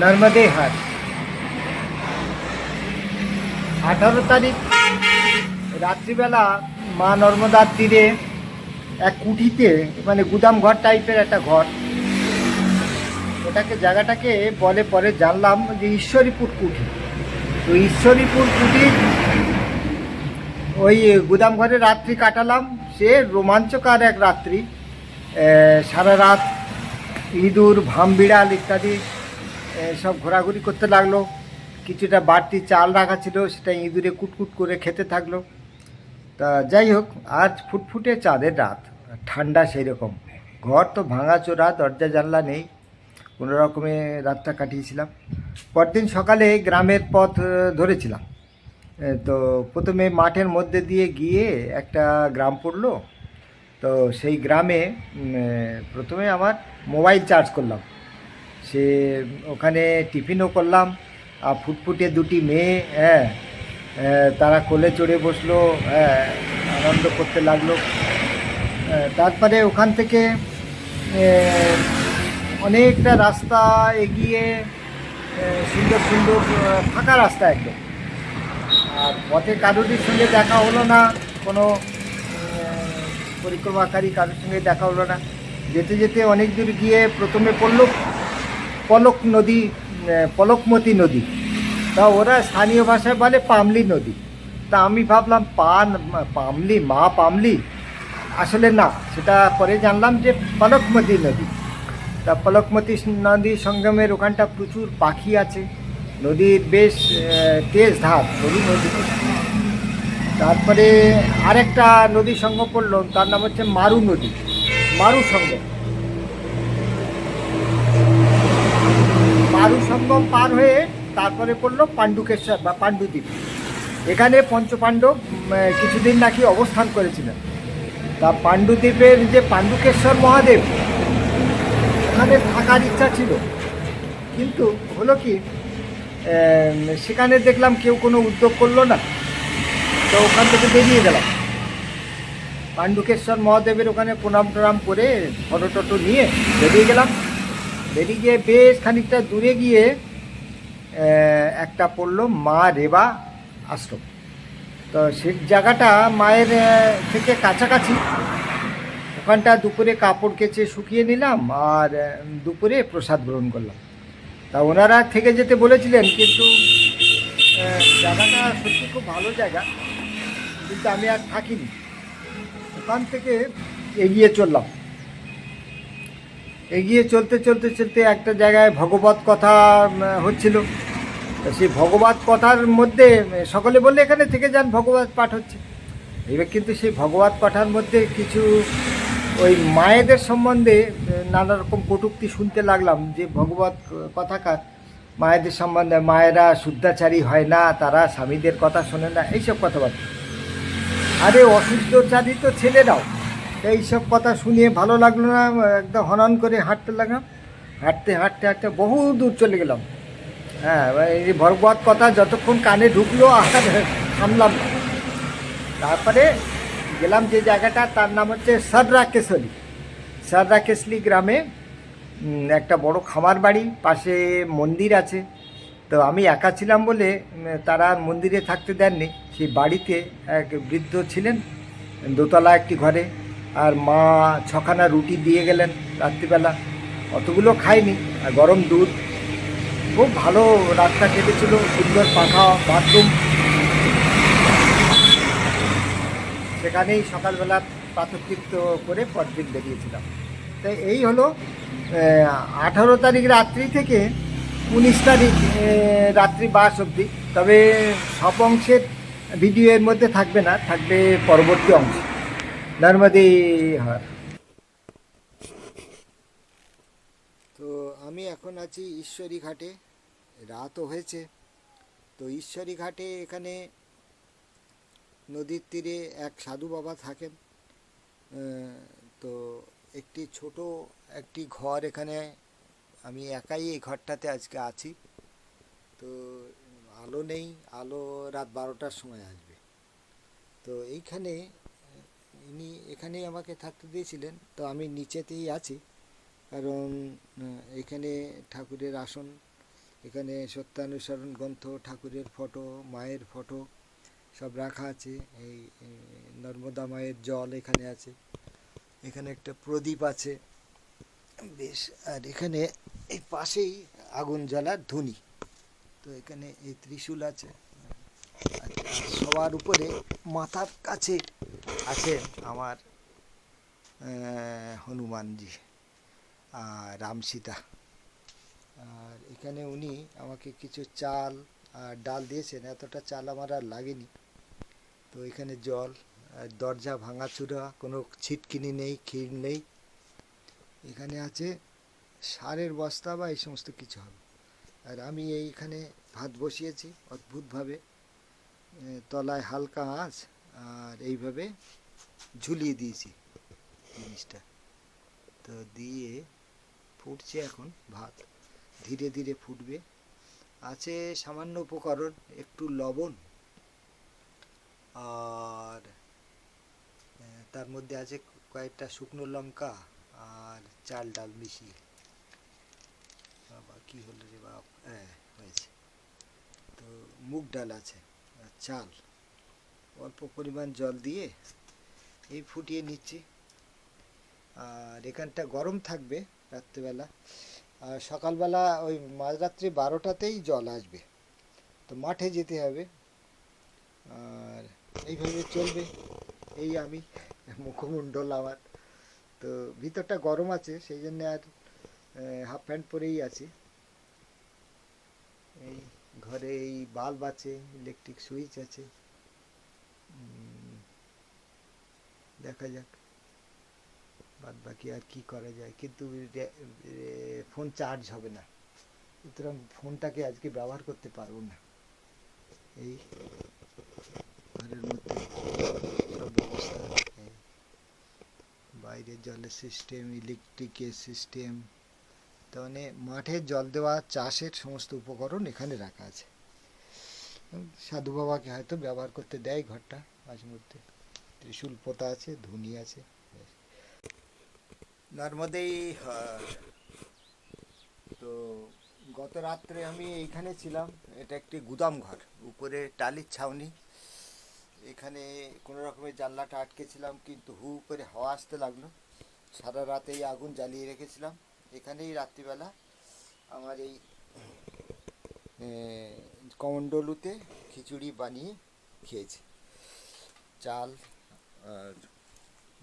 নর্মদে হাট। আঠারো তারিখ রাত্রিবেলা মা নর্মদার তীরে এক কুঠিতে মানে গুদাম ঘর টাইপের একটা ঘর। ওটাকে জায়গাটাকে বলে পরে জানলাম যে ঈশ্বরীপুর কুঠি তো ঈশ্বরীপুর কুঠির ওই গুদাম ঘরে রাত্রি কাটালাম। সে রোমাঞ্চকর এক রাত্রি। সারা রাত ইঁদুর ভামবিড়াল ইত্যাদি আহ, সব ঘোরাঘুরি করতে লাগল। কিছুটা বাড়তি চাল রাখা ছিল, সেটা ইঁদুরে কুটকুট করে খেতে থাকল। তা যাই হোক, আজ ফুটফুটে চাঁদের রাত, ঠান্ডা সেই রকম ঘর তো ভাঙাচোরা, দরজা জানলা নেই, কোনো রকমে রাতটা কাটিয়েছিলাম। পরদিন সকালে গ্রামের পথ ধরেছিলাম। তো প্রথমে মাঠের মধ্যে দিয়ে গিয়ে একটা গ্রাম পড়ল। তো সেই গ্রামে প্রথমে আমার মোবাইল চার্জ করলাম। সে ওখানে টিফিনও করলাম, আর ফুটফুটে দুটি মেয়ে হ্যাঁ তারা কোলে চড়ে বসল হ্যাঁ আনন্দ করতে লাগল। তারপরে ওখান থেকে অনেকটা রাস্তা এগিয়ে সুন্দর সুন্দর ফাঁকা রাস্তা একদম। আর পথে কারোর সঙ্গে দেখা হলো না, কোনো পরিক্রমাকারী কারোর সঙ্গে দেখা হলো না। যেতে যেতে অনেক দূর গিয়ে প্রথমে পড়ল পলক নদী পলকমতি নদী। তা ওরা স্থানীয় ভাষায় বলে পামলি নদী। তা আমি ভাবলাম, পান পামলি, মা পামলি? আসলে না, সেটা পরে জানলাম যে পলকমতি নদী। তা পলকমতি নদী সঙ্গমের ওখানটা প্রচুর পাখি আছে। নদীর বেশ তেজ ধার, সরু নদী। তারপরে আরেকটা নদী সঙ্গম পড়ল তার নাম হচ্ছে মারু নদী, মারু সঙ্গম মারু সঙ্গম পার হয়ে তারপরে পড়ল পাণ্ডুকেশ্বর বা পাণ্ডুদ্বীপ। এখানে পঞ্চপাণ্ডব কিছুদিন নাকি অবস্থান করেছিলেন। তা পাণ্ডুদ্বীপের যে পাণ্ডুকেশ্বর মহাদেব ওখানে থাকার ইচ্ছা ছিল। কিন্তু হলো কি সেখানে দেখলাম কেউ কোনো উদ্যোগ করল না। তো ওখান থেকে বেরিয়ে গেলাম। পাণ্ডুকেশ্বর মহাদেবের ওখানে প্রণাম টনাম করে ফটো টটো নিয়ে বেরিয়ে গেলাম। বেরিয়ে বেশ খানিকটা দূরে গিয়ে একটা পড়ল মা রেবা আশ্রম। তো সে জায়গাটা মায়ের থেকে কাছাকাছি। ওখানটা দুপুরে কাপড় কেচে শুকিয়ে নিলাম আর দুপুরে প্রসাদ গ্রহণ করলাম। তা ওনারা থেকে যেতে বলেছিলেন, কিন্তু জায়গাটা সত্যি খুব ভালো জায়গা, কিন্তু আমি আর থাকিনি। ওখান থেকে এগিয়ে চললাম। এগিয়ে চলতে চলতে চলতে একটা জায়গায় ভগবত কথা হচ্ছিল। সেই ভগবত কথার মধ্যে, সকলে বললে এখানে থেকে যান, ভগবত পাঠ হচ্ছে। এবার কিন্তু সেই ভগবত পাঠার মধ্যে কিছু ওই মায়েদের সম্বন্ধে নানা রকম কটূক্তি শুনতে লাগলাম যে ভগবত কথাকার মায়েদের সম্বন্ধে, মায়েরা শুদ্ধাচারী হয় না, তারা স্বামীদের কথা শোনে না, এইসব কথাবার্তা। আরে অশুদ্ধচারী তো ছেলেরাও এইসব কথা শুনিয়ে ভালো লাগল না, একদম হনন করে হাঁটতে লাগলাম। হাঁটতে হাঁটতে হাঁটতে বহু দূর চলে গেলাম। হ্যাঁ এই ভগবত কথা যতক্ষণ কানে ঢুকলো, আর থামলাম তারপরে গেলাম যে জায়গাটা, তার নাম হচ্ছে সররাকেশলি সররাকেশলি গ্রামে একটা বড় খামার বাড়ি, পাশে মন্দির আছে। তো আমি একা ছিলাম বলে তারা মন্দিরে থাকতে দেননি। সেই বাড়িতে এক বৃদ্ধ ছিলেন, দোতলা একটি ঘরে। আর মা ছখানা রুটি দিয়ে গেলেন রাত্রিবেলা। অতগুলো খাইনি, আর গরম দুধ। খুব ভালো রাতটা কেটেছিল, সুন্দর পাখা বাথরুম সেখানেই সকালবেলা প্রাতকৃত্য করে পরদিন বেরিয়েছিলাম। তো এই হলো আঠারো তারিখ রাত্রি থেকে উনিশ তারিখ রাত্রি বাস অবধি। তবে সব অংশের ভিডিও এর মধ্যে থাকবে না, থাকবে পরবর্তী অংশ। নর্মদে হার। তো আমি এখন আছি ঈশ্বরী ঘাটে। রাতও হয়েছে। তো ঈশ্বরী ঘাটে এখানে নদীর তীরে এক সাধু বাবা থাকেন। তো একটি ছোট একটি ঘর এখানে আমি একাই এই ঘরটাতে আজকে আছি। তো আলো নেই, আলো রাত বারোটার সময় আসবে। তো এইখানে এখানেই আমাকে থাকতে দিয়েছিলেন, তো আমি নিচেতেই আছি। কারণ এখানে ঠাকুরের আসন, এখানে সত্যানুসরণ গ্রন্থ, ঠাকুরের ফটো, মায়ের ফটো সব রাখা আছে। এই নর্মদা মায়ের জল এখানে আছে। এখানে একটা প্রদীপ আছে। বেশ, আর এখানে এই পাশেই আগুন জ্বালার ধুনি। তো এখানে এই ত্রিশূল আছে। সবার উপরে মাথার কাছে আছে আমার হনুমানজি আর রাম সীতা আর এখানে উনি আমাকে কিছু চাল আর ডাল দিয়েছেন, এতটা চাল আমার আর লাগেনি। তো এখানে জল দরজা ভাঙাচুরা, কোনো ছিটকিনি নেই, ক্ষীর নেই। এখানে আছে সারের বস্তা বা এই সমস্ত কিছু হবে। আর আমি এইখানে ভাত বসিয়েছি অদ্ভুতভাবে তলায় হালকা আঁচ আর এইভাবে ঝুলিয়ে দিয়েছি জিনিসটা। তো দিয়ে ফুটছে এখন ভাত। ধীরে ধীরে ফুটবে। আছে সামান্য উপকরণ, একটু লবণ আর তার মধ্যে আছে কয়েকটা শুকনো লঙ্কা আর চাল ডাল মিশিয়ে। বাবা, কী হলো রে বাপ? হ্যাঁ হয়েছে। তো মুগ ডাল আছে চাল। অল্প পরিমাণ জল দিয়ে এই ফুটিয়ে নিচ্ছি। আর এখানটা গরম থাকবে রাত্রিবেলা। আর সকালবেলা ওই মাঝরাত্রি বারোটাতেই জল আসবে। তো মাঠে যেতে হবে। আর এইভাবে চলবে। এই আমি, মুখমণ্ডল আমার। তো ভিতরটা গরম আছে, সেই জন্য আর হাফ প্যান্ট পরেই আছি। এই ঘরে এই বাল্ব আছে, ইলেকট্রিক সুইচ আছে। দেখা যাক। বাদ বাকি আর কি করা যায়। কিন্তু ফোন চার্জ হবে না। সুতরাং ফোনটাকে আজকে ব্যবহার করতে পারব না। এই ঘরের মধ্যে ব্যবস্থা বাইরে জলের সিস্টেম ইলেকট্রিকের সিস্টেম তার মানে মাঠে জল দেওয়া, চাষের সমস্ত উপকরণ এখানে রাখা আছে। সাধু বাবাকে হয়তো ব্যবহার করতে দেয় ঘরটা মাঝে মধ্যে। ত্রিশূল পোতা আছে, ধুনি আছে। নর্মদেই। তো গত রাত্রে আমি এইখানে ছিলাম এটা একটি গুদাম ঘর, উপরে টালির ছাউনি এখানে কোনো রকমের জানলাটা আটকেছিলাম, কিন্তু হু করে হাওয়া আসতে লাগল সারা রাতে এই আগুন জ্বালিয়ে রেখেছিলাম এখানেই রাত্রিবেলা আমার এই কমণ্ডলুতে খিচুড়ি বানিয়ে খেয়েছি চাল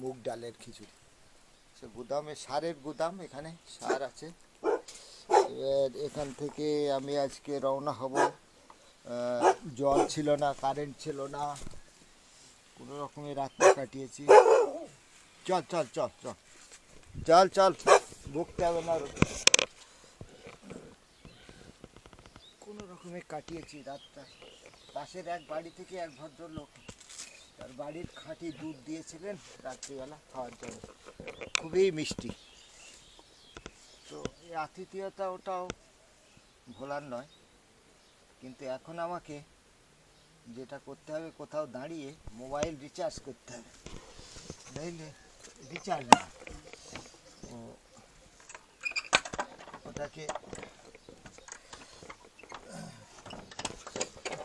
মুগ ডালের খিচুড়ি। সে গুদামে সারের গুদাম, এখানে সার আছে। এবার এখান থেকে আমি আজকে রওনা হব। জল ছিল না, কারেন্ট ছিল না। কোনো রকমের রাতটা কাটিয়েছি। চল চল চল চল। চল চল বকতে হবে না। কোনো রকমে কাটিয়েছি রাতটা। পাশের এক বাড়ি থেকে এক ভদ্রলোক তার বাড়ির খাঁটি দুধ দিয়েছিলেন রাত্রিবেলা খাওয়ার জন্য। খুবই মিষ্টি। তো এই আতিথেয়তা ওটাও ভোলার নয়। কিন্তু এখন আমাকে যেটা করতে হবে, কোথাও দাঁড়িয়ে মোবাইল রিচার্জ করতে হবে। নইলে রিচার্জ না। ওটাকে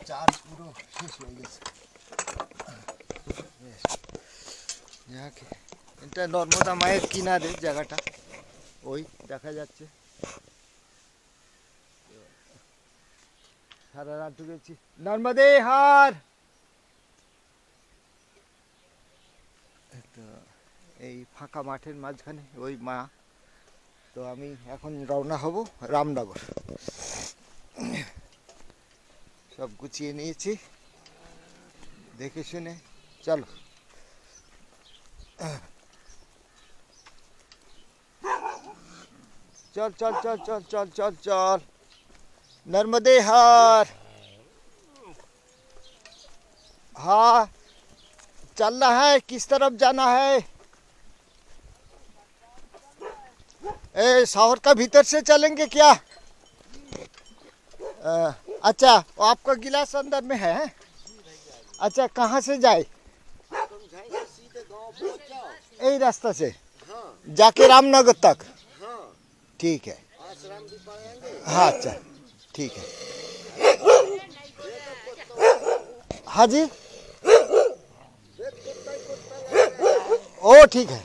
চার্জ পুরো শেষ হয়ে গেছে। এটা নর্মদা মায়ের কিনারে জায়গাটা। ওই দেখা যাচ্ছে। সারা রাত ঢুকেছি নর্মদে, হার! তো এই ফাঁকা মাঠের মাঝখানে ওই মা। তো আমি এখন রওনা হব রামনগর। সব গুছিয়ে নিয়েছি। দেখে শুনে চলো चल चल चल चल चल चल चल। नर्मदे हार। हाँ चलना है किस तरफ़ जाना है? ए शहर का भीतर से चलेंगे क्या? अ, अच्छा आपका गिलास अंदर में है? अच्छा कहाँ से जाए? यही रास्ता से जाके रामनगर तक ठीक है हाँ अच्छा ठीक है हाँ जी ओ ठीक है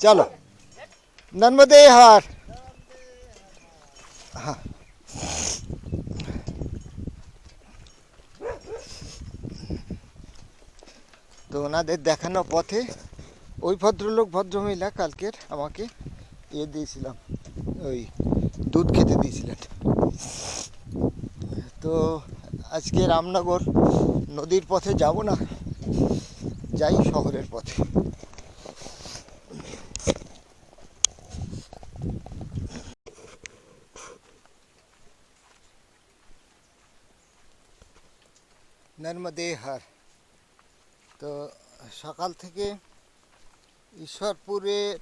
चलो नर्मदे हार हाँ তো ওনাদের দেখানো পথে ওই ভদ্রলোক, ভদ্রমহিলা কালকের আমাকে ইয়ে দিয়েছিলাম, ওই দুধ খেতে দিয়েছিলেন। তো আজকে রামনগর নদীর পথে যাব না, যাই শহরের পথে। নর্মদে হার। তো সকাল থেকে ঈশ্বরপুরের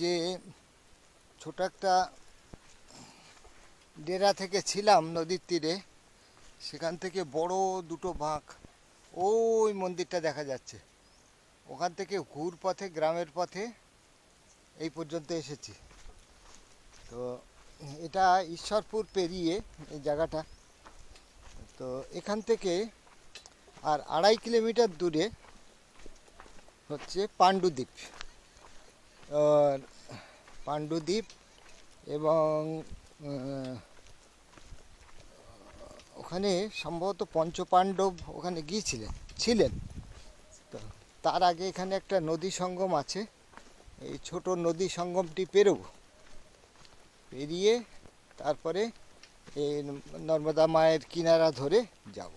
যে ছোট একটা ডেরা থেকে ছিলাম নদীর তীরে, সেখান থেকে বড় দুটো বাঁক, ওই মন্দিরটা দেখা যাচ্ছে। ওখান থেকে ঘুর পথে গ্রামের পথে এই পর্যন্ত এসেছি। তো এটা ঈশ্বরপুর পেরিয়ে এই জায়গাটা। তো এখান থেকে আর আড়াই কিলোমিটার দূরে হচ্ছে পাণ্ডুদ্বীপ। পাণ্ডুদ্বীপ এবং ওখানে সম্ভবত পঞ্চপাণ্ডব ওখানে গিয়েছিলেন, ছিলেন। তো তার আগে এখানে একটা নদী সঙ্গম আছে। এই ছোট নদী সঙ্গমটি পেরোব। পেরিয়ে তারপরে এই নর্মদা মায়ের কিনারা ধরে যাব।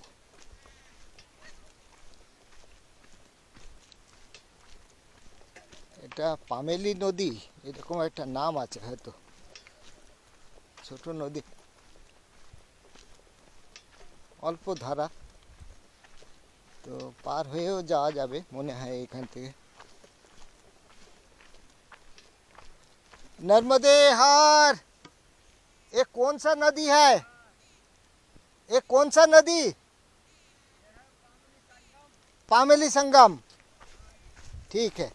এটা পামেলি নদী এরকম একটা নাম আছে হয়তো ছোট নদী অল্প ধারা তো পার হয়েও যাওয়া যাবে মনে হয় এখান থেকে नर्मदे हार ये कौन सा नदी है ये कौन सा नदी पामेली संगम ठीक है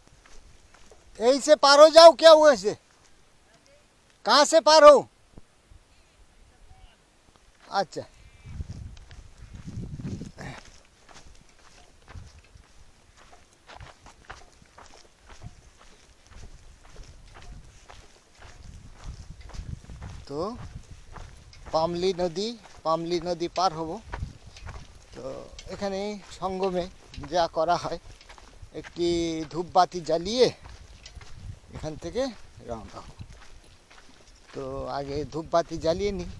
यहीं से पार हो जाओ क्या हुआ से कहाँ से पार हो अच्छा তো পামলি নদী পামলি নদী পার হব তো এখানে সঙ্গমে যা করা হয় একটি ধূপবাতি জ্বালিয়ে এখান থেকে রওনা হব। তো আগে ধূপবাতি জ্বালিয়ে নিই।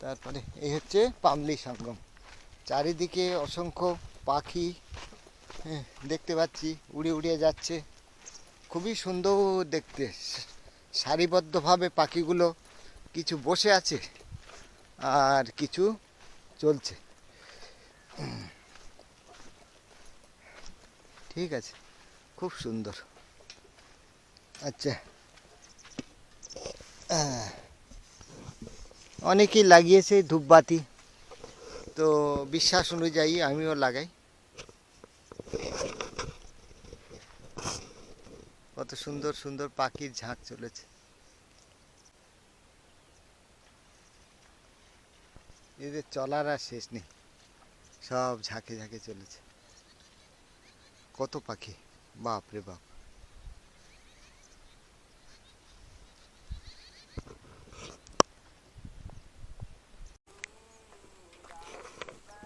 তারপরে এই হচ্ছে পামলি সঙ্গম। চারিদিকে অসংখ্য পাখি হ্যাঁ, দেখতে পাচ্ছি উড়ে উড়িয়ে যাচ্ছে। খুবই সুন্দর দেখতে। সারিবদ্ধভাবে পাখিগুলো কিছু বসে আছে আর কিছু চলছে। ঠিক আছে। খুব সুন্দর। আচ্ছা। অনেকেই লাগিয়েছে ধূপবাতি। তো বিশ্বাস অনুযায়ী আমিও লাগাই। কত সুন্দর সুন্দর পাখির ঝাঁক চলেছে। এদের চলার আর শেষ নেই। সব ঝাঁকে ঝাঁকে চলেছে। কত পাখি বাপ রে বাপ।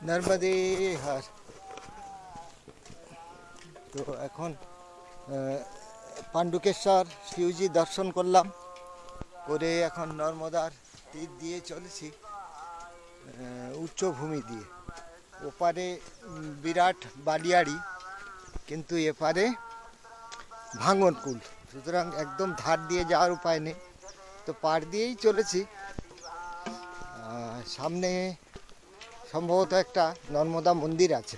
নর্মদে হার। তো এখন পাণ্ডুকেশ্বর শিবজি দর্শন করলাম, করে এখন নর্মদার তীর দিয়ে চলেছি উচ্চভূমি দিয়ে। ওপারে বিরাট বালিয়াড়ি, কিন্তু এপারে ভাঙনকুল সুতরাং একদম ধার দিয়ে যাওয়ার উপায় নেই। তো পার দিয়েই চলেছি। সামনে সম্ভবত একটা নর্মদা মন্দির আছে।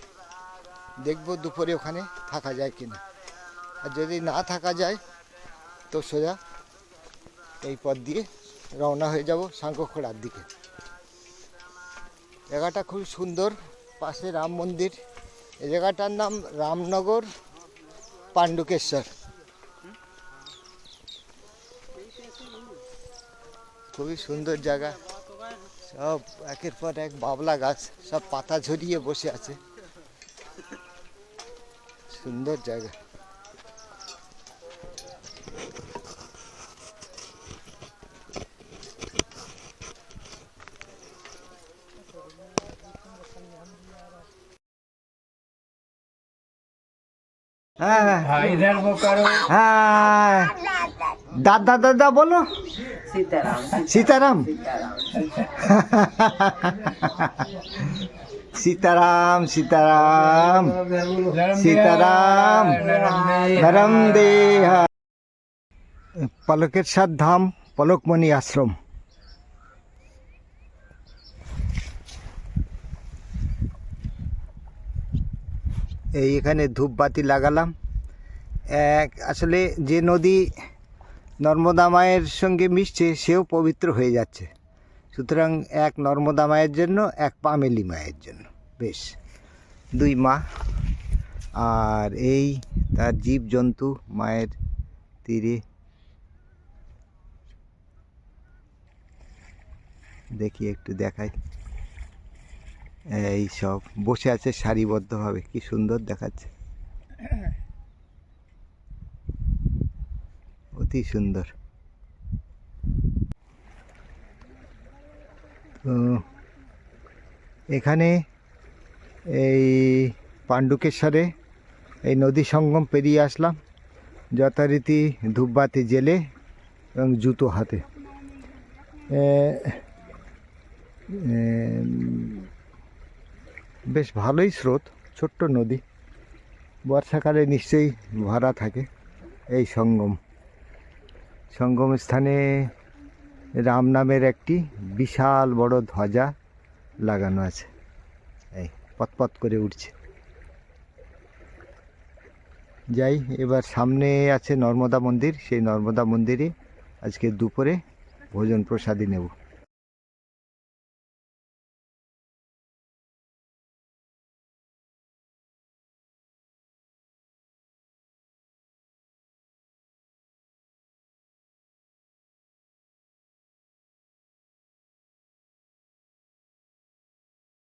দেখব দুপুরে ওখানে থাকা যায় কিনা। আর যদি না থাকা যায়, তো সোজা এই পথ দিয়ে রওনা হয়ে যাব শঙ্খখোড়ার দিকে। জায়গাটা খুব সুন্দর, পাশে রাম মন্দির। এই জায়গাটার নাম রামনগর পাণ্ডুকেশ্বর। খুবই সুন্দর জায়গা। সব একের পর এক বাবলা গাছ সব পাতা ঝরিয়ে বসে আছে। সুন্দর জায়গা। হ্যাঁ হ্যাঁ। হ্যাঁ। দাদা দাদা বলো सीताराम সীতারাম সীতারাম সীতারাম সীতারাম ধরম দেহ পলকের সাত ধাম পলকমণি আশ্রম এই এখানে ধূপবাতি লাগালাম এক আসলে যে নদী নর্মদা মায়ের সঙ্গে মিশছে, সেও পবিত্র হয়ে যাচ্ছে। সুতরাং এক নর্মদা মায়ের জন্য, এক পামেলি মায়ের জন্য। বেশ, দুই মা। আর এই তার জীবজন্তু মায়ের তীরে দেখি, একটু দেখাই। এই সব বসে আছে সারিবদ্ধভাবে, কি সুন্দর দেখাচ্ছে। অতি সুন্দর। তো এখানে এই পাণ্ডুকেশ্বরে এই নদী সঙ্গম পেরিয়ে আসলাম, যথারীতি ধূপবাতি জেলে এবং জুতো হাতে। বেশ ভালোই স্রোত, ছোট্ট নদী। বর্ষাকালে নিশ্চয়ই ভরা থাকে এই সঙ্গম। সঙ্গম স্থানে রাম নামের একটি বিশাল বড় ধ্বজা লাগানো আছে। এই পতপত করে উঠছে। যাই, এবার সামনে আছে নর্মদা মন্দির। সেই নর্মদা মন্দিরে আজকে দুপুরে ভোজন প্রসাদী নেব।